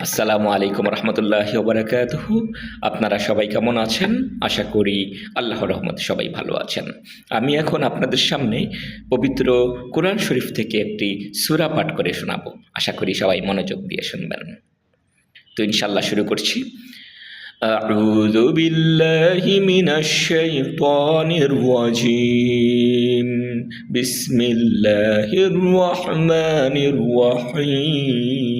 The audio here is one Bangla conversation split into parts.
আসসালামু আলাইকুম রহমতুল্লাহ ওবরাকাতহ আপনারা সবাই কেমন আছেন আশা করি আল্লাহর রহমত সবাই ভালো আছেন আমি এখন আপনাদের সামনে পবিত্র কোরআন শরীফ থেকে একটি সূরা পাঠ করে শোনাবো আশা করি সবাই মনোযোগ দিয়ে শুনবেন তো ইনশাল্লাহ শুরু করছি أعوذ بالله من الشيطان الرجيم بسم الله الرحمن الرحيم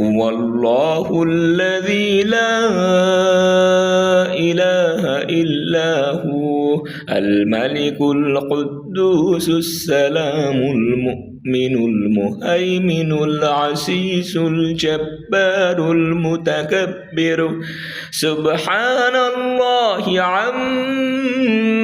هو الله الذي لا إله إلا هو الملك القدوس السلام المؤمن المهيمن العزيز الجبار المتكبر. سبحان الله عما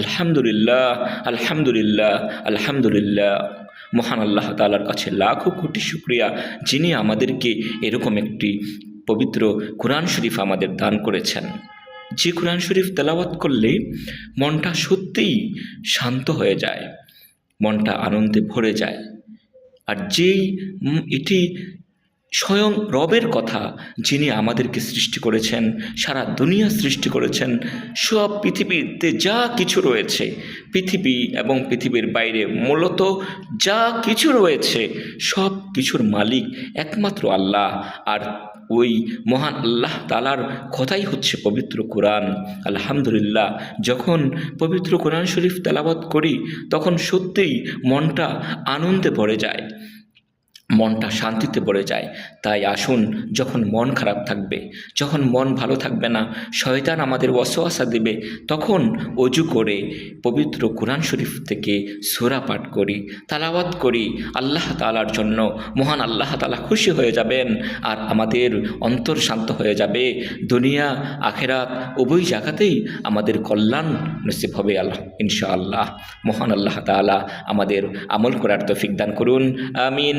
আলহামদুলিল্লাহ আলহামদুলিল্লাহ আলহামদুলিল্লাহ। মহান আল্লাহ তালার কাছে লাখো কোটি শুক্রিয়া, যিনি আমাদেরকে এরকম একটি পবিত্র কোরআন শরীফ আমাদের দান করেছেন। যে কোরআন শরীফ তেলাওয়াত করলে মনটা সত্যিই শান্ত হয়ে যায়, মনটা আনন্দে ভরে যায়। আর যেই এটি স্বয়ং রবের কথা যিনি আমাদেরকে সৃষ্টি করেছেন, সারা দুনিয়া সৃষ্টি করেছেন, সব পৃথিবীতে যা কিছু রয়েছে, পৃথিবী এবং পৃথিবীর বাইরে মূলত যা কিছু রয়েছে, সব কিছুর মালিক একমাত্র আল্লাহ। আর ওই মহান আল্লাহ তালার কথাই হচ্ছে পবিত্র কোরআন। আলহামদুলিল্লাহ, যখন পবিত্র কোরআন শরীফ তেলাবাত করি, তখন সত্যিই মনটা আনন্দে ভরে যায়। মনটা শান্তিতে পড়ে যায়। তাই আসুন, যখন মন খারাপ থাকবে, যখন মন ভালো থাকবে না, শয়তান আমাদের ওয়াসওয়াসা দেবে, তখন অজু করে পবিত্র কোরআন শরীফ থেকে সোরা পাঠ করি, তালাওয়াত করি। আল্লাহ তালার জন্য মহান আল্লাহ তালা খুশি হয়ে যাবেন আর আমাদের অন্তর শান্ত হয়ে যাবে। দুনিয়া, আখেরাত, উভয় জায়গাতেই আমাদের কল্যাণ নসিব হবে আল্লাহ, ইনশাআল্লাহ। মহান আল্লাহ তালা আমাদের আমল করার তৌফিক দান করুন, আমিন।